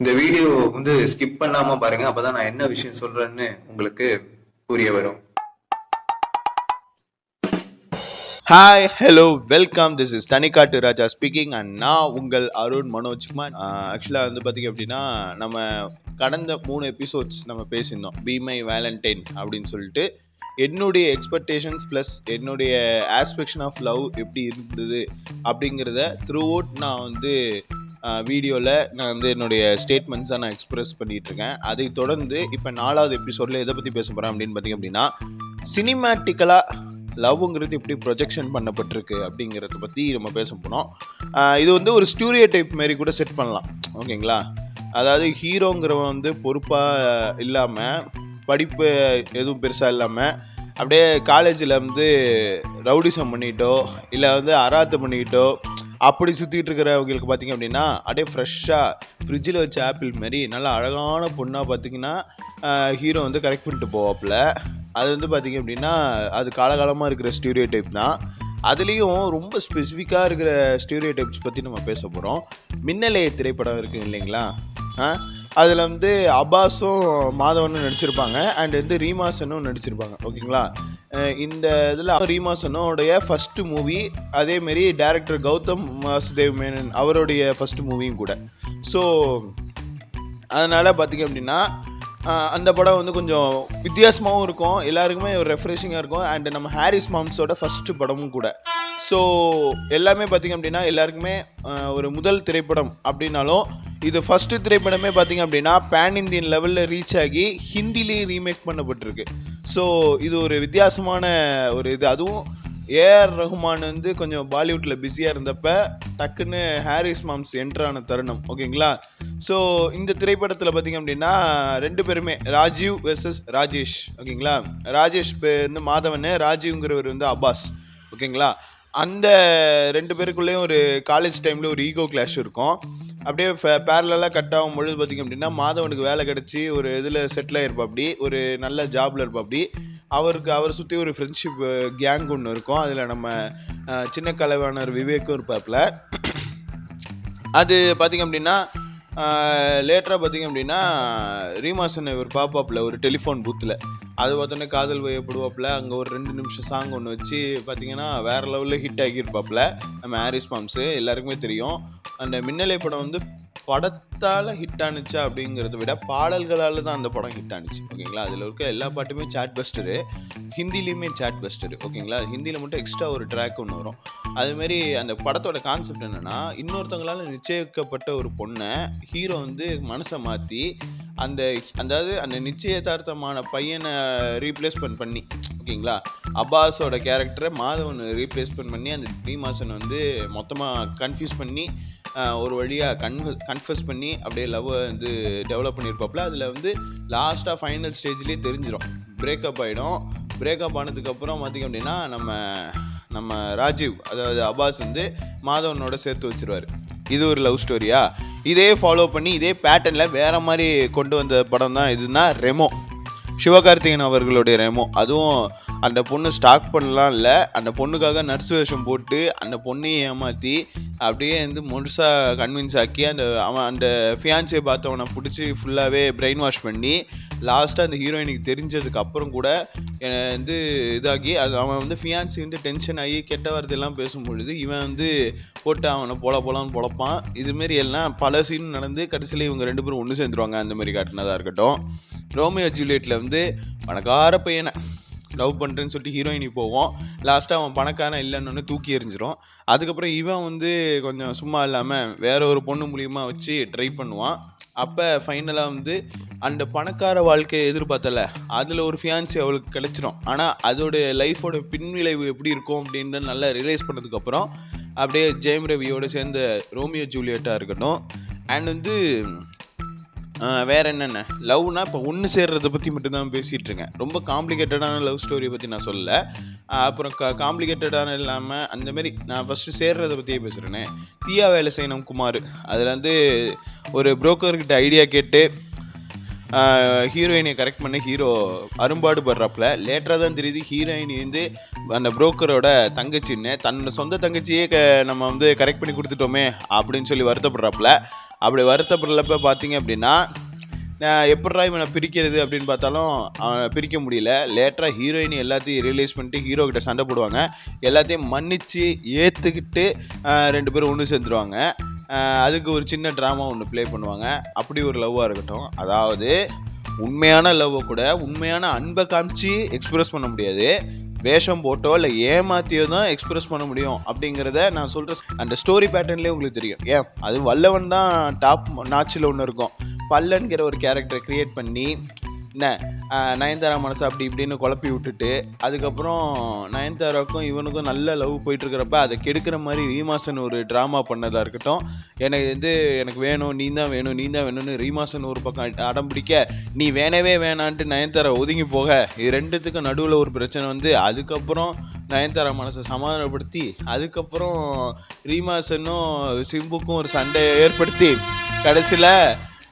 இந்த வீடியோ வந்து ஸ்கிப் பண்ணாம பாருங்க. அப்பதான் நான் என்ன விஷயம் சொல்றேன்னு உங்களுக்கு புரிய வரும். Hi hello welcome this is Thanikkattu Raja speaking and நான் உங்கள் அருண் மனோஜ்குமார் ஆக்சுவலாக வந்து பார்த்தீங்க அப்படின்னா நம்ம கடந்த மூணு எபிசோட்ஸ் நம்ம பேசியிருந்தோம். பி மை வேலண்டைன் அப்படின்னு சொல்லிட்டு. என்னுடைய எக்ஸ்பெக்டேஷன்ஸ் ப்ளஸ் என்னுடைய ஆஸ்பெக்ஷன் ஆஃப் லவ் எப்படி இருந்தது அப்படிங்கிறத த்ரூ அவுட் நான் வந்து வீடியோவில் நான் வந்து என்னுடைய ஸ்டேட்மெண்ட்ஸை நான் எக்ஸ்பிரஸ் பண்ணிட்டு இருக்கேன் அதை தொடர்ந்து இப்போ நாலாவது எபிசோடில் எதை பற்றி பேச போகிறேன் அப்படின்னு பார்த்தீங்க அப்படின்னா சினிமேட்டிக்கலாக லவ்ங்கிறது எப்படி ப்ரொஜெக்ஷன் பண்ணப்பட்டிருக்கு அப்படிங்கிறத பற்றி நம்ம பேச போனோம் இது வந்து ஒரு ஸ்டூரியோ டைப் மாரி கூட செட் பண்ணலாம். ஓகேங்களா? அதாவது ஹீரோங்கிறவன் வந்து பொறுப்பாக இல்லாமல் படிப்பு எதுவும் பெருசாக இல்லாமல் அப்படியே காலேஜில் வந்து ரவுடிசம் பண்ணிட்டோ இல்லை வந்து அராத்து பண்ணிக்கிட்டோ அப்படி சுற்றிட்டு இருக்கிறவங்களுக்கு பார்த்தீங்க அப்படின்னா அப்படியே ஃப்ரெஷ்ஷாக ஃப்ரிட்ஜில் வச்ச ஆப்பிள் மாரி நல்லா அழகான பொண்ணாக பார்த்தீங்கன்னா ஹீரோ வந்து கரெக்ட் பண்ணிட்டு போவாப்புல. அது வந்து பார்த்தீங்க அப்படின்னா அது காலகாலமாக இருக்கிற ஸ்டூடியோ டைப் தான். அதுலேயும் ரொம்ப ஸ்பெசிஃபிக்காக இருக்கிற ஸ்டூடியோ டைப்ஸ் பற்றி நம்ம பேச போகிறோம் மின்னலே திரைப்படம் இருக்குது இல்லைங்களா? அதில் வந்து அப்பாஸும் மாதவனும் நடிச்சிருப்பாங்க அண்ட் வந்து ரீமாசனும் நடிச்சிருப்பாங்க. ஓகேங்களா? இந்த இதில் ரீமாசனோடைய ஃபஸ்ட்டு மூவி அதேமாரி டேரக்டர் கௌதம் வாசுதேவ் மேனன் அவருடைய ஃபஸ்ட்டு மூவியும் கூட. ஸோ அதனால் பார்த்திங்க அப்படின்னா அந்த படம் வந்து கொஞ்சம் வித்தியாசமாகவும் இருக்கும் எல்லாருக்குமே ஒரு ரெஃப்ரெஷிங்காக இருக்கும் அண்ட் நம்ம ஹாரிஸ் மாம்ஸோட ஃபஸ்ட்டு படமும் கூட. ஸோ எல்லாமே பார்த்தீங்க அப்படின்னா எல்லாருக்குமே ஒரு முதல் திரைப்படம் அப்படின்னாலும் இது ஃபஸ்ட்டு திரைப்படமே பார்த்தீங்க அப்படின்னா பேன் இந்தியன் லெவலில் ரீச் ஆகி ஹிந்திலேயும் ரீமேக் பண்ணப்பட்டிருக்கு. ஸோ இது ஒரு வித்தியாசமான ஒரு இது. அதுவும் ஏஆர் ரஹ்மான் வந்து கொஞ்சம் பாலிவுட்டில் பிஸியாக இருந்தப்ப டக்குன்னு ஹாரிஸ் மாம்ஸ் என்ட்ரான தருணம் ஓகேங்களா? ஸோ இந்த திரைப்படத்தில் பார்த்தீங்க அப்படின்னா ரெண்டு பேருமே ராஜீவ் வெர்சஸ் ராஜேஷ் ஓகேங்களா? ராஜேஷ் வந்து மாதவன் ராஜீவ்ங்கிறவர் வந்து அப்பாஸ் ஓகேங்களா? அந்த ரெண்டு பேருக்குள்ளேயும் ஒரு காலேஜ் டைமில் ஒரு ஈகோ கிளாஷ் இருக்கும். அப்படியே பேரலாக கட் ஆகும் பொழுது பார்த்தீங்க அப்படின்னா மாதவனுக்கு வேலை கிடச்சி ஒரு இதில் செட்டில் ஆயிருப்பாப்படி ஒரு நல்ல ஜாபில் இருப்பாப்படி அவருக்கு அவரை சுற்றி ஒரு ஃப்ரெண்ட்ஷிப் கேங் ஒன்று இருக்கும். அதில் நம்ம சின்ன கலைவாணர் விவேக்கும் இருப்பாப்புல. அது பார்த்தீங்க அப்படின்னா லேட்டராக பார்த்திங்க அப்படின்னா ரீமாசன் இவர் பாப்பாப்புல ஒரு டெலிஃபோன் பூத்தில் அது பார்த்தோன்னே காதல் வயப்படுவாப்பில். அங்கே ஒரு ரெண்டு நிமிஷம் சாங் ஒன்று வச்சு பார்த்தீங்கன்னா வேற லெவலில் ஹிட் ஆகியிருப்பாப்பில் நம்ம ஹாரிஸ் பாம்ஸு எல்லாருக்குமே தெரியும். அந்த மின்னலை படம் வந்து படத்தால் ஹிட் ஆனுச்சா அப்படிங்கிறத விட பாடல்களால் தான் அந்த படம் ஹிட் ஆனுச்சு. ஓகேங்களா? அதில் இருக்க எல்லா பாட்டுமே சாட் பஸ்டரு ஹிந்திலையுமே சாட் பஸ்டரு ஓகேங்களா? ஹிந்தியில் மட்டும் எக்ஸ்ட்ரா ஒரு ட்ராக் ஒன்று வரும். அதுமாரி அந்த படத்தோட கான்செப்ட் என்னென்னா இன்னொருத்தங்களால் நிச்சயிக்கப்பட்ட ஒரு பொண்ணை ஹீரோ வந்து மனசை மாற்றி அந்த அதாவது அந்த நிச்சயதார்த்தமான பையனை ரீப்ளேஸ்மெண்ட் பண்ணி ஓகேங்களா அப்பாஸோட கேரக்டரை மாதவன் ரீப்ளேஸ்மெண்ட் பண்ணி அந்த த்ரீ வந்து மொத்தமாக கன்ஃபியூஸ் பண்ணி ஒரு வழியாக கன்ஃப கன்ஃபஸ் பண்ணி அப்படியே லவ் வந்து டெவலப் பண்ணியிருப்பாப்புல. அதில் வந்து லாஸ்ட்டாக ஃபைனல் ஸ்டேஜ்லேயே தெரிஞ்சிடும் பிரேக்கப் ஆகிடும் பிரேக்கப் ஆனதுக்கப்புறம் பார்த்திங்க அப்படின்னா நம்ம நம்ம ராஜீவ் அதாவது அப்பாஸ் வந்து மாதவனோட சேர்த்து வச்சிருவார். இது ஒரு லவ் ஸ்டோரியா இதே ஃபாலோ பண்ணி இதே பேட்டர்னில் வேற மாதிரி கொண்டு வந்த படம் தான் இதுனா ரெமோ. சிவகார்த்திகேயன் அவர்களுடைய ரெமோ அதுவும் அந்த பொண்ணு ஸ்டாக் பண்ணலாம் இல்லை அந்த பொண்ணுக்காக நர்ஸ் வேஷம் போட்டு அந்த பொண்ணையும் ஏமாற்றி அப்படியே வந்து முழுசாக கன்வின்ஸ் ஆக்கி அந்த அவன் அந்த ஃபியான்சியை பார்த்தவனை பிடிச்சி ஃபுல்லாகவே பிரெயின் வாஷ் பண்ணி லாஸ்ட்டாக அந்த ஹீரோயினுக்கு தெரிஞ்சதுக்கு அப்புறம் கூட என்னை வந்து இதாகி அது அவன் வந்து ஃபியான்சி வந்து டென்ஷன் ஆகி கெட்ட வார்த்தையெல்லாம் பேசும்பொழுது இவன் வந்து போட்டு அவனை பொல போலான்னு பொழப்பான். இதுமாரி எல்லாம் பல சீன் நடந்து கடைசியில் இவங்க ரெண்டு பேரும் ஒன்று சேர்ந்துருவாங்க. அந்தமாரி காட்டினதாக இருக்கட்டும். ரோமியோ ஜூலியட்டில் வந்து பணக்கார பையனை லவ் பண்ணுறேன்னு சொல்லிட்டு ஹீரோயினி போவோம். லாஸ்ட்டாக அவன் பணக்காரன் இல்லைன்னு தூக்கி எறிஞ்சிரும். அதுக்கப்புறம் இவன் வந்து கொஞ்சம் சும்மா இல்லாமல் வேற ஒரு பொண்ணு மூலியமாக வச்சு ட்ரை பண்ணுவான். அப்போ ஃபைனலாக வந்து அந்த பணக்கார வாழ்க்கையை எதிர்பார்த்தல அதில் ஒரு ஃபியான்சி அவளுக்கு கிடச்சிரும். ஆனால் அதோடைய லைஃபோட பின்விளைவு எப்படி இருக்கும் அப்படின்னு நல்லா ரியலைஸ் பண்ணதுக்கப்புறம் அப்படியே ஜெயம் ரவியோடு சேர்ந்த ரோமியோ ஜூலியட்டாக இருக்கட்டும். அண்ட் வந்து வேற என்னென்ன? லவ்னா இப்போ ஒன்று சேர்றதை பற்றி மட்டும்தான் பேசிகிட்டு இருக்கேன் ரொம்ப காம்ப்ளிகேட்டடான லவ் ஸ்டோரியை பற்றி நான் சொல்ல அப்புறம் கா காம்ப்ளிகேட்டடான இல்லாமல் அந்தமாரி நான் ஃபஸ்ட்டு சேர்றதை பற்றியே பேசுகிறேனே தீயா வேலை செய்யணும் குமார். அதில் வந்து ஒரு புரோக்கர்கிட்ட ஐடியா கேட்டு ஹீரோயினை கரெக்ட் பண்ண ஹீரோ அரும்பாடு படுறாப்புல லேட்டராக தான் தெரியுது ஹீரோயின் வந்து அந்த புரோக்கரோட தங்கச்சின்னு தன்னோட சொந்த தங்கச்சியே க நம்ம வந்து கரெக்ட் பண்ணி கொடுத்துட்டோமே அப்படின்னு சொல்லி வருத்தப்படுறாப்புல. அப்படி வருத்தப்படுறப்ப பார்த்தீங்க அப்படின்னா எப்படா இவனை பிரிக்கிறது அப்படின்னு பார்த்தாலும் அவனை பிரிக்க முடியல. லேட்டராக ஹீரோயின் எல்லாத்தையும் ரியலைஸ் பண்ணிட்டு ஹீரோ கிட்ட சண்டை போடுவாங்க. எல்லாத்தையும் மன்னித்து ஏற்றுக்கிட்டு ரெண்டு பேரும் ஒன்று சேர்ந்துருவாங்க. அதுக்கு ஒரு சின்ன ட்ராமா ஒன்று ப்ளே பண்ணுவாங்க. அப்படி ஒரு லவ்வாக இருக்கட்டும். அதாவது உண்மையான லவ்வை கூட உண்மையான அன்பை காமிச்சு எக்ஸ்பிரஸ் பண்ண முடியாது. வேஷம் போட்டோ இல்லை ஏமாத்தியோ தான் எக்ஸ்பிரஸ் பண்ண முடியும் அப்படிங்கிறத நான் சொல்கிறேன் அந்த ஸ்டோரி பேட்டர்ன்லேயே உங்களுக்கு தெரியும். ஏன்? அது வல்லவன் தான் டாப் நாச்சில் ஒன்று இருக்கும். பல்லன்கிற ஒரு கேரக்டரை க்ரியேட் பண்ணி என்ன நயன்தாரா மனசு அப்படி இப்படின்னு குழப்பி விட்டுட்டு அதுக்கப்புறம் நயன்தாராவுக்கும் இவனுக்கும் நல்ல லவ் போயிட்டு இருக்கிறப்ப அதை கெடுக்கிற மாதிரி ரீமாசன் ஒரு ட்ராமா பண்ணதாக இருக்கட்டும். எனக்கு வந்து எனக்கு வேணும் நீ தான் வேணும் நீ தான் வேணும்னு ரீமாசன் ஒரு பக்கம் அடம் பிடிக்க நீ வேணவே வேணான்ட்டு நயன்தாரா ஒதுங்கி போக இது ரெண்டுத்துக்கும் நடுவில் ஒரு பிரச்சனை வந்து அதுக்கப்புறம் நயன்தாரா மனசை சமாதானப்படுத்தி அதுக்கப்புறம் ரீமாசனும் சிம்புக்கும் ஒரு சண்டையை ஏற்படுத்தி கடைசியில்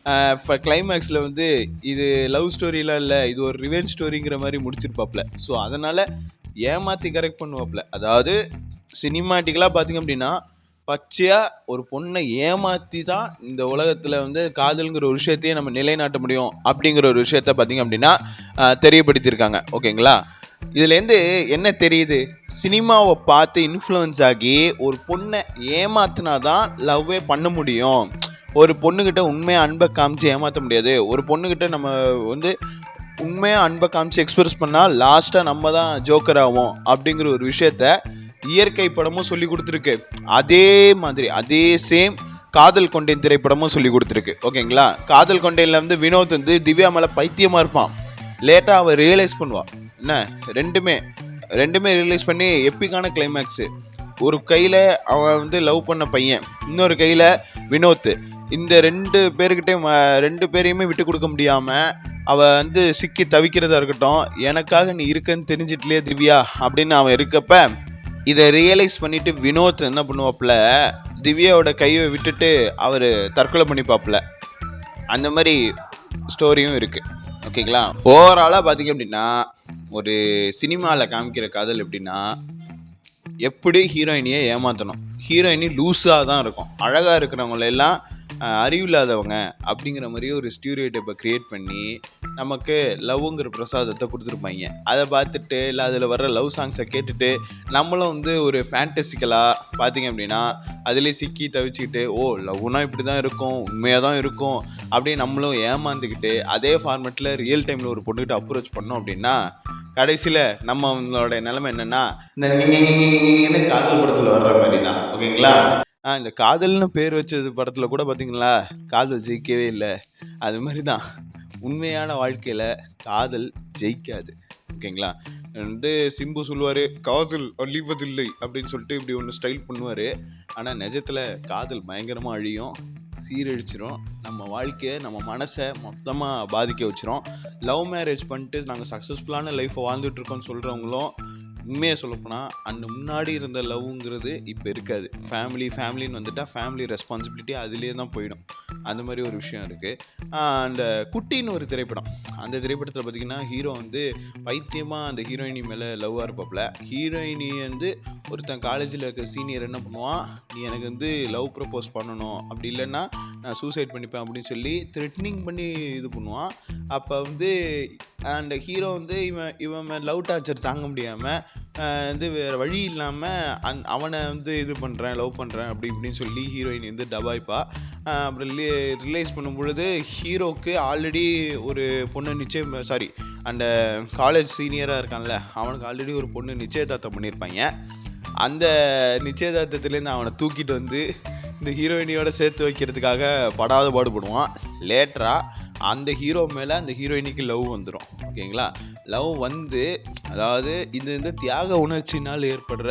இப்போ கிளைமேக்ஸில் வந்து இது லவ் ஸ்டோரிலாம் இல்லை இது ஒரு ரிவெஞ்ச் ஸ்டோரிங்கிற மாதிரி முடிச்சிருப்பாப்ல. ஸோ அதனால் ஏமாற்றி கரெக்ட் பண்ணுவாப்ல. அதாவது சினிமாட்டிக்கலாக பார்த்தீங்க அப்படின்னா பச்சையாக ஒரு பொண்ணை ஏமாற்றி தான் இந்த உலகத்தில் வந்து காதல்ங்கிற ஒரு விஷயத்தையே நம்ம நிலைநாட்ட முடியும் அப்படிங்கிற ஒரு விஷயத்த பார்த்தீங்க அப்படின்னா தெரியப்படுத்தியிருக்காங்க. ஓகேங்களா? இதுலேருந்து என்ன தெரியுது? சினிமாவை பார்த்து இன்ஃப்ளூயன்ஸ் ஆகி ஒரு பொண்ணை ஏமாத்தினா தான் லவ்வே பண்ண முடியும். ஒரு பொண்ணுக்கிட்ட உண்மையாக அன்பை காமிச்சு ஏமாற்ற முடியாது. ஒரு பொண்ணுக்கிட்ட நம்ம வந்து உண்மையாக அன்பை காமிச்சு எக்ஸ்பிரஸ் பண்ணால் லாஸ்ட்டாக நம்ம தான் ஜோக்கர் ஆகும் அப்படிங்கிற ஒரு விஷயத்த இயற்கை படமும் சொல்லி கொடுத்துருக்கு. அதே மாதிரி அதே சேம் காதல் கொண்டேன் திரைப்படமும் சொல்லி கொடுத்துருக்கு. ஓகேங்களா? காதல் கொண்டேன்ல வந்து வினோத் வந்து திவ்யா மேலே பைத்தியமாக இருப்பான். லேட்டாக அவள் ரியலைஸ் பண்ணுவான் என்ன? ரெண்டுமே ரெண்டுமே ரியலைஸ் பண்ணி எப்பிக்கான கிளைமேக்ஸு ஒரு கையில் அவன் வந்து லவ் பண்ண பையன். இன்னொரு கையில் வினோத். இந்த ரெண்டு பேருக்கிட்டையும் ரெண்டு பேரையுமே விட்டு கொடுக்க முடியாமல் அவ வந்து சிக்கி தவிக்கிறதா இருக்கட்டும் எனக்காக நீ இருக்கன்னு தெரிஞ்சிட்டலையே திவ்யா? அப்படின்னு அவன் இருக்கப்ப இதை ரியலைஸ் பண்ணிட்டு வினோத் என்ன பண்ணுவாப்புல திவ்யாவோட கையை விட்டுட்டு அவர் தற்கொலை பண்ணிப்பாப்புல. அந்த மாதிரி ஸ்டோரியும் இருக்கு. ஓகேங்களா ஓவராலாக பார்த்தீங்க அப்படின்னா ஒரு சினிமாவில் காமிக்கிற காதல் எப்படின்னா எப்படி ஹீரோயினியை ஏமாற்றணும் ஹீரோயினி லூஸாக தான் இருக்கும். அழகாக இருக்கிறவங்களெல்லாம் அறிவில்லாதவங்க அப்படிங்கிற மாதிரி ஒரு ஸ்டீரியோ க்ரியேட் பண்ணி நமக்கு லவ்ங்கிற பிரசாதத்தை கொடுத்துருப்பாங்க அதை பார்த்துட்டு இல்லை அதில் வர்ற லவ் சாங்ஸை கேட்டுட்டு நம்மளும் வந்து ஒரு ஃபேண்டசிக்கலாக பார்த்தீங்க அப்படின்னா அதிலே சிக்கி தவிச்சுக்கிட்டு ஓ லவ்னா இப்படி தான் இருக்கும் உண்மையாக தான் இருக்கும் அப்படியே நம்மளும் ஏமாந்துக்கிட்டு அதே ஃபார்மெட்டில் ரியல் டைமில் ஒரு பொண்ணுக்கிட்ட அப்ரோச் பண்ணோம் அப்படின்னா கடைசியில் நம்மளோட நிலைமை என்னென்னா இந்த நீங்கள் காதல் படத்தில் வர்ற மாதிரி தான் ஓகேங்களா இந்த காதல்னு பேர் வச்சது படத்தில் கூட பார்த்தீங்களா காதல் ஜெயிக்கவே இல்லை. அது மாதிரி தான் உண்மையான வாழ்க்கையில் காதல் ஜெயிக்காது. ஓகேங்களா? வந்து சிம்பு சொல்லுவார் காதல் அழிவதில்லை அப்படின்னு சொல்லிட்டு இப்படி ஒன்று ஸ்டைல் பண்ணுவார். ஆனால் நிஜத்தில் காதல் பயங்கரமாக அழியும் சீரழிச்சிரும். நம்ம வாழ்க்கையை நம்ம மனசை மொத்தமாக பாதிக்க வச்சிரும். லவ் மேரேஜ் பண்ணிட்டு நாங்கள் சக்ஸஸ்ஃபுல்லான லைஃப்பை வாழ்ந்துட்டுருக்கோம்னு சொல்கிறவங்களும் உண்மையாக சொல்லப்போனால் அந்த முன்னாடி இருந்த லவ்ங்கிறது இப்போ இருக்காது. ஃபேமிலி ஃபேமிலின்னு வந்துட்டால் ஃபேமிலி ரெஸ்பான்சிபிலிட்டி அதுலேயே தான் போயிடும். அந்த மாதிரி ஒரு விஷயம் இருக்குது அந்த குட்டின்னு ஒரு திரைப்படம். அந்த திரைப்படத்தில் பார்த்தீங்கன்னா ஹீரோ வந்து பைத்தியமாக அந்த ஹீரோயினி மேலே லவ்வாக இருப்பாப்புல ஹீரோயினி வந்து ஒருத்தன் காலேஜில் இருக்க சீனியர் என்ன பண்ணுவான்? நீ எனக்கு வந்து லவ் ப்ரப்போஸ் பண்ணணும். அப்படி இல்லைன்னா நான் சூசைட் பண்ணிப்பேன் அப்படின்னு சொல்லி த்ரெட்னிங் பண்ணி இது பண்ணுவான். அப்போ வந்து அந்த ஹீரோ வந்து இவன் இவன் லவ் டார்ச்சர் தாங்க முடியாமல் வந்து வேறு வழி இல்லாமல் அந் அவனை வந்து இது பண்ணுறேன் லவ் பண்ணுறேன் அப்படி இப்படின்னு சொல்லி ஹீரோயின் வந்து டபாய்ப்பா அப்புறம் அப்புறம் ரிலைஸ் பண்ணும் பொழுது ஹீரோக்கு ஆல்ரெடி ஒரு பொண்ணு நிச்சயம் சாரி அந்த காலேஜ் சீனியராக இருக்கான்ல அவனுக்கு ஆல்ரெடி ஒரு பொண்ணு நிச்சயதார்த்தம் பண்ணியிருப்பாங்க. அந்த நிச்சயதார்த்தத்துலேருந்து அவனை தூக்கிட்டு வந்து இந்த ஹீரோயினியோட சேர்த்து வைக்கிறதுக்காக படாத பாடுபடுவான். லேட்டராக அந்த ஹீரோ மேலே அந்த ஹீரோயினிக்கு லவ் வந்துடும் ஓகேங்களா லவ் வந்து அதாவது இது வந்து தியாக உணர்ச்சினால் ஏற்படுற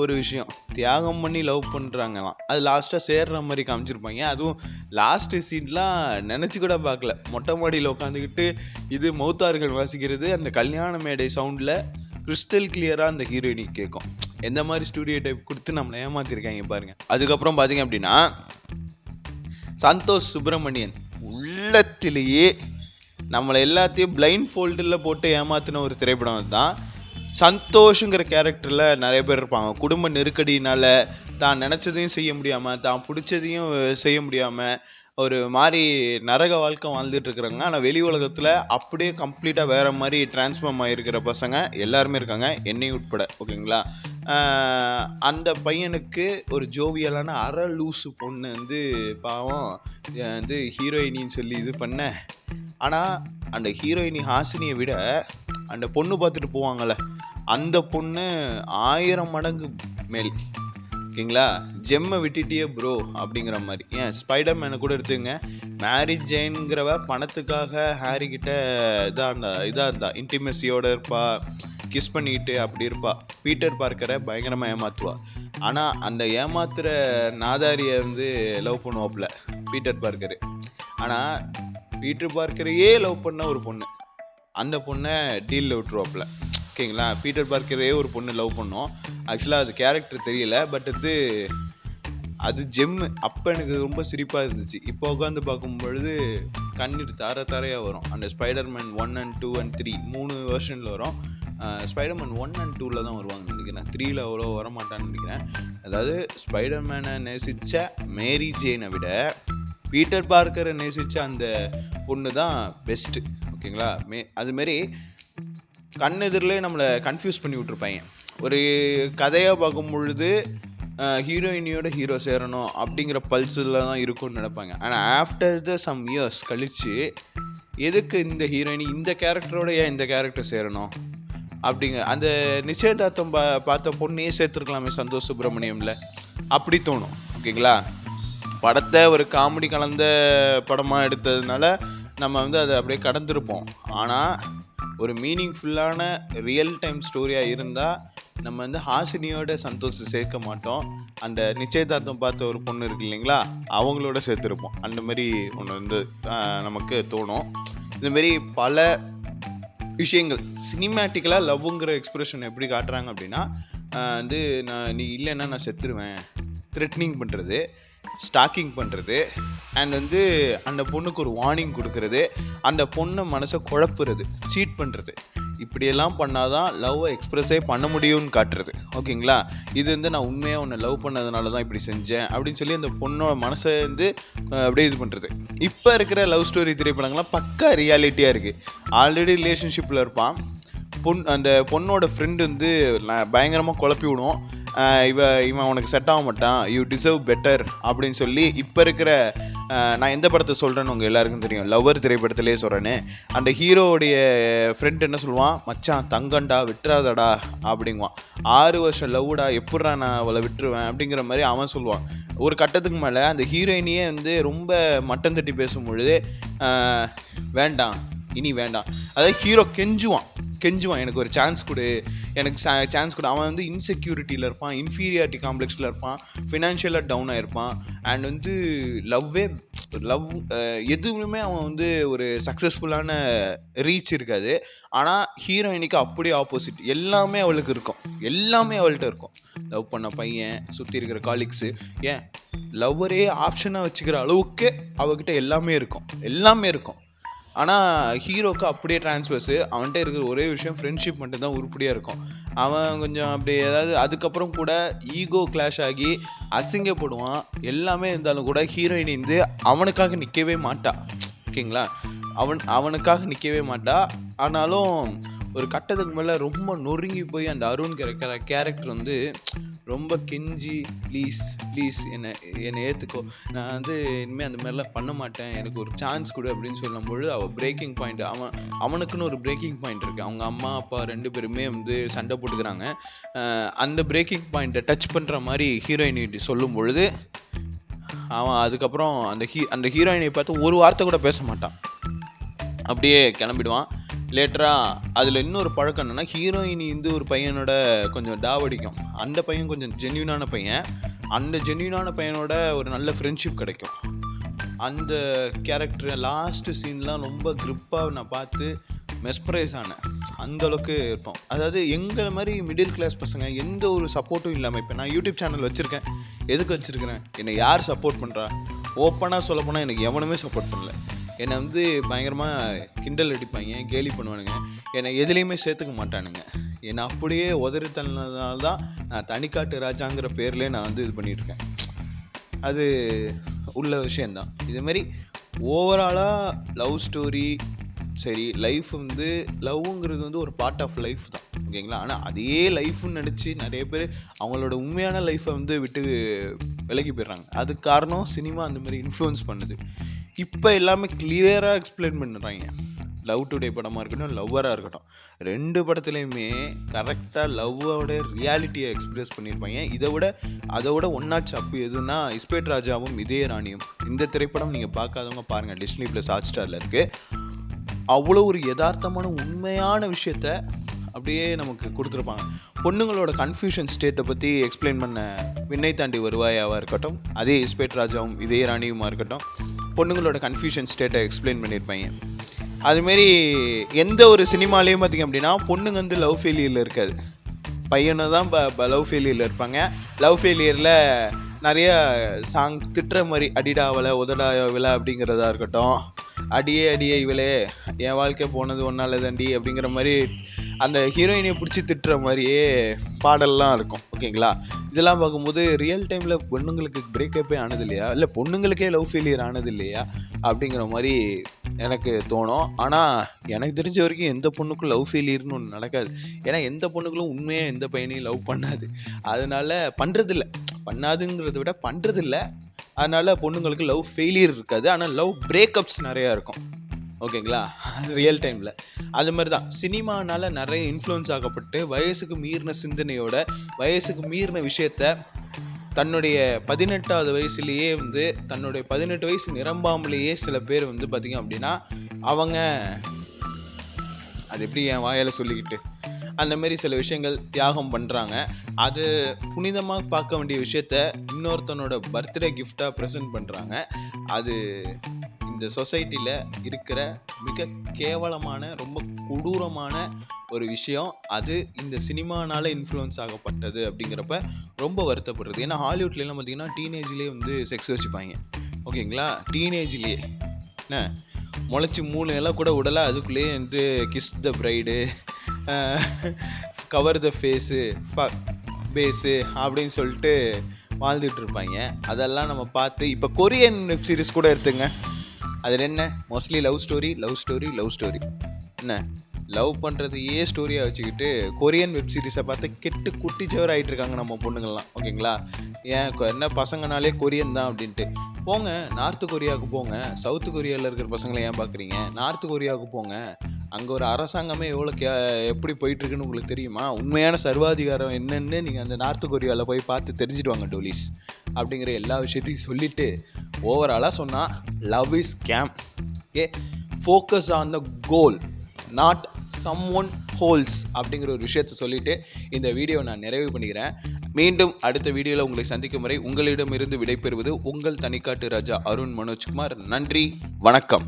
ஒரு விஷயம். தியாகம் பண்ணி லவ் பண்ணுறாங்களாம் அது லாஸ்ட்டாக சேர்ற மாதிரி காமிச்சிருப்பாங்க. அதுவும் லாஸ்ட்டு சீன்லாம் நினச்சி கூட பார்க்கல. மொட்டை மாடியில் உட்காந்துக்கிட்டு இது மௌத்தார்கள் வாசிக்கிறது அந்த கல்யாண மேடை சவுண்டில் கிறிஸ்டல் கிளியராக அந்த ஹீரோயினி கேட்கும். எந்த மாதிரி ஸ்டூடியோ டைப் கொடுத்து நம்மளை ஏமாத்திருக்காங்க பாருங்கள் அதுக்கப்புறம் பார்த்தீங்க அப்படின்னா சந்தோஷ் சுப்பிரமணியன் உள்ளத்திலேயே நம்மளை எல்லாத்தையும் பிளைண்ட் ஃபோல்டில் போட்டு ஏமாத்தின ஒரு திரைப்படம் தான் சந்தோஷங்கிற கேரக்டரில் நிறைய பேர் இருப்பாங்க. குடும்ப நெருக்கடினால் தான் நினச்சதையும் செய்ய முடியாமல் தான் பிடிச்சதையும் செய்ய முடியாமல் ஒரு மாதிரி நரக வாழ்க்கை வாழ்ந்துட்டு இருக்கிறாங்க. ஆனால் வெளி உலகத்தில் அப்படியே கம்ப்ளீட்டாக வேறு மாதிரி டிரான்ஸ்ஃபார்ம் ஆகிருக்கிற பசங்க எல்லாருமே இருக்காங்க. என்னையும் உட்பட ஓகேங்களா? அந்த பையனுக்கு ஒரு ஜோவியலான அற லூசு பொண்ணு வந்து பாவம் வந்து ஹீரோயினின்னு சொல்லி இது பண்ண ஆனால் அந்த ஹீரோயினி ஹாசினியை விட அந்த பொண்ணு பார்த்துட்டு போவாங்கள்ல அந்த பொண்ணு ஆயிரம் மடங்கு மேல். ஓகேங்களா? ஜெம்மை விட்டுட்டியே ப்ரோ அப்படிங்கிற மாதிரி. ஏன்? ஸ்பைடர் மேனை கூட எடுத்துங்க மேரி ஜெயின்கிறவ பணத்துக்காக ஹாரி கிட்ட இதாக இருந்தா இதாக இருந்தா. இன்டிமெசியோட இருப்பா. கிஸ் பண்ணிக்கிட்டு அப்படி இருப்பா. பீட்டர் பார்க்கரை பயங்கரமாக ஏமாத்துவா. ஆனால் அந்த ஏமாத்துற நாதாரியை வந்து லவ் பண்ணுவாப்புல பீட்டர் பார்க்கரு ஆனால் பீட்டர் பார்க்கரையே லவ் பண்ண ஒரு பொண்ணு. அந்த பொண்ணை டீலில் விட்டுருவாப்புல. ஓகேங்களா? பீட்டர் பார்க்கரே ஒரு பொண்ணு லவ் பண்ணோம். ஆக்சுவலாக அது கேரக்டர் தெரியல பட் அது அது ஜெம்மு அப்போ எனக்கு ரொம்ப சிரிப்பாக இருந்துச்சு. இப்போ உட்காந்து பார்க்கும் பொழுது கண்ணீர் தர தாரையாக வரும். அந்த Spiderman one and two and three மூணு வருஷனில் வரும். ஸ்பைடர்மேன் ஒன் அண்ட் டூவில் தான் வருவாங்க நினைக்கிறேன். த்ரீயில் அவ்வளோ வரமாட்டான்னு நினைக்கிறேன். அதாவது ஸ்பைடர்மேனை நேசித்த மேரி ஜெயினை விட பீட்டர் பார்க்கரை நேசித்த அந்த பொண்ணு தான் பெஸ்ட்டு ஓகேங்களா? மே அதுமாரி கண் எதிரிலே நம்மளை கன்ஃபியூஸ் பண்ணி விட்ருப்பாங்க ஒரு கதையாக பார்க்கும் பொழுது ஹீரோயினியோட ஹீரோ சேரணும் அப்படிங்கிற பல்ஸில் தான் இருக்கும்னு நினைப்பாங்க. ஆனால் ஆஃப்டர் த சம் இயர்ஸ் கழித்து எதுக்கு இந்த ஹீரோயினி இந்த கேரக்டரோட ஏன் இந்த கேரக்டர் சேரணும்? அப்படிங்க அந்த நிச்சயதார்த்தம் பா பார்த்த பொண்ணையே சேர்த்துருக்கலாமே சந்தோஷ் சுப்பிரமணியமில். அப்படி தோணும். ஓகேங்களா? படத்தை ஒரு காமெடி கலந்த படமாக எடுத்ததுனால நம்ம வந்து அதை அப்படியே கடந்திருப்போம். ஆனால் ஒரு மீனிங்ஃபுல்லான ரியல் டைம் ஸ்டோரியாக இருந்தால் நம்ம வந்து ஹாசினியோட சந்தோஷ் சேர்க்க மாட்டோம். அந்த நிச்சயதார்த்தம் பார்த்த ஒரு பொண்ணு இருக்கு இல்லைங்களா அவங்களோட சேர்த்துருப்போம். அந்த மாதிரி ஒன்று வந்து நமக்கு தோணும். இந்தமாரி பல விஷயங்கள் சினிமேட்டிக்கலாக லவ்ங்கிற எக்ஸ்பிரஷன் எப்படி காட்டுறாங்க அப்படின்னா வந்து நான் நீ இல்லைன்னா நான் செத்துருவேன். த்ரெட்னிங் பண்ணுறது ஸ்டாக்கிங் பண்ணுறது அண்ட் வந்து அந்த பொண்ணுக்கு ஒரு வார்னிங் கொடுக்கறது அந்த பொண்ணை மனசை குழப்புறது சீட் பண்ணுறது இப்படியெல்லாம் பண்ணாதான் லவ்வை எக்ஸ்ப்ரெஸ்ஸே பண்ண முடியும்னு காட்டுறது. ஓகேங்களா? இது வந்து நான் உண்மையாக உன்னை லவ் பண்ணதுனால தான் இப்படி செஞ்சேன் அப்படின்னு சொல்லி அந்த பொண்ணோட மனசை வந்து அப்படியே இது பண்ணுறது இப்போ இருக்கிற லவ் ஸ்டோரி திரைப்படங்கள்லாம் பக்கா ரியாலிட்டியாக இருக்குது ஆல்ரெடி ரிலேஷன்ஷிப்பில் இருப்பான். பொன் அந்த பொண்ணோட ஃப்ரெண்டு வந்து பயங்கரமாக குழப்பி விடும் இவ இவன் உனக்கு செட் ஆக மாட்டான். யூ டிசர்வ் பெட்டர் அப்படின்னு சொல்லி இப்போ இருக்கிற நான் எந்த படத்தை சொல்கிறேன்னு உங்கள் எல்லாருக்கும் தெரியும். லவ்வர் திரைப்படத்திலே சொல்கிறேன்னு அந்த ஹீரோவுடைய ஃப்ரெண்ட் என்ன சொல்லுவான்? மச்சான் தங்கண்டா விட்டுறாதடா அப்படிங்குவான். ஆறு வருஷம் லவ்டா எப்பட்றா நான் அவளை விட்டுருவேன் அப்படிங்கிற மாதிரி அவன் சொல்லுவான். ஒரு கட்டத்துக்கு மேலே அந்த ஹீரோயினியே வந்து ரொம்ப மட்டம் தட்டி பேசும் பொழுது வேண்டாம் இனி வேண்டாம். அதாவது ஹீரோ கெஞ்சுவான். கெஞ்சுவான். எனக்கு ஒரு சான்ஸ் கொடு. எனக்கு சான்ஸ் கொடு. அவன் வந்து இன்செக்யூரிட்டியில் இருப்பான். இன்ஃபீரியாரிட்டி காம்ப்ளெக்ஸில் இருப்பான். ஃபினான்ஷியலாக டவுன் ஆயிருப்பான். அண்ட் வந்து லவ்வே லவ் எதுவுமே அவன் வந்து ஒரு சக்ஸஸ்ஃபுல்லான ரீச் இருக்காது. ஆனால் ஹீரோயினுக்கு அப்படியே ஆப்போசிட் எல்லாமே அவளுக்கு இருக்கும். எல்லாமே அவள்கிட்ட இருக்கும். லவ் பண்ண பையன் சுற்றி இருக்கிற காலிக்ஸு ஏன்? லவ்வரே ஆப்ஷனாக வச்சுக்கிற அளவுக்கு அவகிட்ட எல்லாமே இருக்கும். எல்லாமே இருக்கும். ஆனால் ஹீரோக்கு அப்படியே ட்ரான்ஸ்ஃபர்ஸு அவன்கிட்ட இருக்கிற ஒரே விஷயம் ஃப்ரெண்ட்ஷிப் மட்டும்தான் உருப்படியாக இருக்கும். அவன் கொஞ்சம் அப்படி ஏதாவது அதுக்கப்புறம் கூட ஈகோ கிளாஷ் ஆகி அசிங்கப்படுவான். எல்லாமே இருந்தாலும் கூட ஹீரோயின் வந்து அவனுக்காக நிற்கவே மாட்டா. ஓகேங்களா? அவன் அவனுக்காக நிற்கவே மாட்டா. ஆனாலும் ஒரு கட்டத்துக்கு மேலே ரொம்ப நொறுங்கி போய் அந்த அருண் கேரக்டர் வந்து ரொம்ப கெஞ்சி ப்ளீஸ் ப்ளீஸ் என்னை என்னை ஏற்றுக்கோ நான் வந்து இனிமேல் அந்த மாதிரிலாம் பண்ண மாட்டேன். எனக்கு ஒரு சான்ஸ் கொடு அப்படின்னு சொல்லும்பொழுது அவள் பிரேக்கிங் பாயிண்ட் அவன் அவனுக்குன்னு ஒரு பிரேக்கிங் பாயிண்ட் இருக்குது அவங்க அம்மா அப்பா ரெண்டு பேருமே வந்து சண்டை போட்டுக்கிறாங்க. அந்த பிரேக்கிங் பாயிண்ட்டை டச் பண்ணுற மாதிரி ஹீரோயினிட்டி சொல்லும் பொழுது அவன் அதுக்கப்புறம் அந்த ஹீ அந்த ஹீரோயினை பார்த்து ஒரு வார்த்தை கூட பேச மாட்டான். அப்படியே கிளம்பிடுவான். லேட்டராக அதில் இன்னொரு பழக்கம் என்னென்னா ஹீரோயினி வந்து ஒரு பையனோட கொஞ்சம் டாவடிக்கும் அந்த பையன் கொஞ்சம் ஜென்யூனான பையன். அந்த ஜென்யூனான பையனோட ஒரு நல்ல ஃப்ரெண்ட்ஷிப் கிடைக்கும். அந்த கேரக்டர் லாஸ்ட்டு சீன்லாம் ரொம்ப க்ரிப்பாக நான் பார்த்து மெஸ்பரைஸ் ஆனேன். அந்த அளவுக்கு இருப்போம். அதாவது எங்களை மாதிரி மிடில் கிளாஸ் பசங்க எந்த ஒரு சப்போர்ட்டும் இல்லாமல் இப்போ நான் யூடியூப் சேனல் வச்சுருக்கேன். எதுக்கு வச்சுருக்கிறேன்? என்னை யார் சப்போர்ட் பண்ணுறா ஓப்பனாக சொல்ல போனால் எனக்கு எவனுமே சப்போர்ட் பண்ணல. என்னை வந்து பயங்கரமாக கிண்டல் அடிப்பாங்க கேலி பண்ணுவானுங்க. என்னை எதுலேயுமே சேர்த்துக்க மாட்டானுங்க. என்னை அப்படியே உதறி தான் நான் தனிக்காட்டு ராஜாங்கிற பேர்லேயே நான் வந்து இது பண்ணிகிட்ருக்கேன் அது உள்ள விஷயந்தான் இதுமாரி ஓவராலாக லவ் ஸ்டோரி சரி லைஃப் வந்து லவ்ங்கிறது வந்து ஒரு பார்ட் ஆஃப் லைஃப் தான் ஓகேங்களா? ஆனால் அதே லைஃப்னு நினச்சி நிறைய பேர் அவங்களோட உண்மையான லைஃப்பை வந்து விட்டு விலகி போயிடுறாங்க. அதுக்கு காரணம் சினிமா அந்த மாதிரி இன்ஃப்ளூயன்ஸ் பண்ணுது. இப்போ எல்லாமே கிளியராக எக்ஸ்பிளைன் பண்ணுறாங்க லவ் டுடே படமாக இருக்கட்டும் லவ்வராக இருக்கட்டும் ரெண்டு படத்துலையுமே கரெக்டாக லவ்வோட ரியாலிட்டியை எக்ஸ்பிரஸ் பண்ணியிருப்பாங்க. இதை விட அதை விட ஒன்னாச்சு அப்பு எதுனா இஸ்பேட் ராஜாவும் இதே ராணியும். இந்த திரைப்படம் நீங்கள் பார்க்காதவங்க பாருங்கள் டிஸ்னி ப்ளஸ் ஹாட் ஸ்டாரில் இருக்குது அவ்வளோ ஒரு யதார்த்தமான உண்மையான விஷயத்த அப்படியே நமக்கு கொடுத்துருப்பாங்க. பொண்ணுங்களோட கன்ஃபியூஷன் ஸ்டேட்டை பற்றி எக்ஸ்பிளைன் பண்ண விண்ணை தாண்டி வருவாயாவாக இருக்கட்டும் அதே இஸ்பேட் ராஜாவும் இதே ராணியுமா இருக்கட்டும் பொண்ணுங்களோட கன்ஃபியூஷன் ஸ்டேட்டை எக்ஸ்பிளைன் பண்ணியிருப்பாங்க அதுமாரி எந்த ஒரு சினிமாலேயும் பார்த்தீங்க அப்படின்னா பொண்ணுங்க வந்து லவ் ஃபெயிலியரில் இருக்காது. பையனை தான் லவ் ஃபெயிலியரில் இருப்பாங்க. லவ் ஃபெயிலியரில் நிறைய சாங் திட்டுற மாதிரி அடிடா உதடாய விழா அப்படிங்கிறதா இருக்கட்டும். அடியே அடியே இவளே என் வாழ்க்கை போனது ஒன்றால் தாண்டி அப்படிங்கிற மாதிரி அந்த ஹீரோயினை பிடிச்சி திட்டுற மாதிரியே பாடல்லாம் இருக்கும் ஓகேங்களா இதெல்லாம் பார்க்கும்போது ரியல் டைமில் பொண்ணுங்களுக்கு பிரேக்கப்பே ஆனது இல்லையா இல்லை பொண்ணுங்களுக்கே லவ் ஃபெயிலியர் ஆனது இல்லையா அப்படிங்கிற மாதிரி எனக்கு தோணும். ஆனால் எனக்கு தெரிஞ்ச வரைக்கும் எந்த பொண்ணுக்கும் லவ் ஃபெயிலியர்னு ஒன்று நடக்காது. ஏன்னா எந்த பொண்ணுங்களும் உண்மையாக எந்த பையனையும் லவ் பண்ணாது. அதனால் பண்ணுறதில்ல பண்ணாதுங்கிறத விட பண்ணுறதில்ல அதனால் பொண்ணுங்களுக்கு லவ் ஃபெயிலியர் இருக்காது. ஆனால் லவ் பிரேக்கப்ஸ் நிறையா இருக்கும். ஓகேங்களா? ரியல் டைமில் அது மாதிரி தான் சினிமானால் நிறைய இன்ஃப்ளூயன்ஸ் ஆகப்பட்டு வயசுக்கு மீறின சிந்தனையோட வயசுக்கு மீறின விஷயத்த தன்னுடைய பதினெட்டாவது வயசுலேயே வந்து தன்னுடைய பதினெட்டு வயசு நிரம்பாமலேயே சில பேர் வந்து பார்த்திங்க அப்படின்னா அவங்க அது எப்படி என் வாயால் சொல்லிக்கிட்டு அந்த மாதிரி சில விஷயங்கள் தியாகம் பண்ணுறாங்க அது புனிதமாக பார்க்க வேண்டிய விஷயத்த இன்னொருத்தனோட பர்த்டே கிஃப்டாக ப்ரெசென்ட் பண்ணுறாங்க அது இந்த சொசைட்டியில் இருக்கிற மிக கேவலமான ரொம்ப கொடூரமான ஒரு விஷயம். அது இந்த சினிமானால இன்ஃப்ளூயன்ஸ் ஆகப்பட்டது அப்படிங்கிறப்ப ரொம்ப வருத்தப்படுறது. ஏன்னா ஹாலிவுட்லாம் பார்த்தீங்கன்னா டீனேஜ்லேயே வந்து செக்ஸ் வச்சுப்பாங்க. ஓகேங்களா? டீனேஜ்லேயே. என்ன? முளைச்சி மூணு நிலம் கூட உடலை அதுக்குள்ளேயே வந்து kiss the bride cover the face face அப்படின்னு சொல்லிட்டு வாழ்ந்துட்டு இருப்பாங்க. அதெல்லாம் நம்ம பார்த்து இப்போ கொரியன் வெப் சீரிஸ் கூட எடுத்துங்க. அதில் என்ன? Mostly love story love story love story என்ன? லவ் பண்ணுறதையே ஸ்டோரியாக வச்சுக்கிட்டு கொரியன் வெப் சீரிஸை பார்த்து கெட்டு குட்டிச்சவர் ஆகிட்டு இருக்காங்க நம்ம பொண்ணுங்கள்லாம். ஓகேங்களா? ஏன் என்ன பசங்கனாலே கொரியன் தான் அப்படின்ட்டு. போங்க நார்த் கொரியாவுக்கு போங்க. சவுத் கொரியாவில் இருக்கிற பசங்களை ஏன் பார்க்குறீங்க? நார்த் கொரியாவுக்கு போங்க. அங்கே ஒரு அரசாங்கமே எவ்வளோ கே எப்படி போயிட்டுருக்குன்னு உங்களுக்கு தெரியுமா? உண்மையான சர்வாதிகாரம் என்னென்னு நீங்கள் அந்த நார்த் கொரியாவில் போய் பார்த்து தெரிஞ்சுட்டு வாங்க டோலிஸ். அப்படிங்கிற எல்லா விஷயத்தையும் சொல்லிவிட்டு ஓவராலாக சொன்னால் love is game okay focus on the goal not some one holes அப்படிங்கிற ஒரு விஷயத்த சொல்லிவிட்டு இந்த வீடியோ நான் நிறைவு பண்ணிக்கிறேன். மீண்டும் அடுத்த வீடியோவில் உங்களை சந்திக்கும் வரை உங்களிடமிருந்து விடைபெறுவது உங்கள் தனிக்காட்டு ராஜா அருண் மனோஜ்குமார். நன்றி வணக்கம்.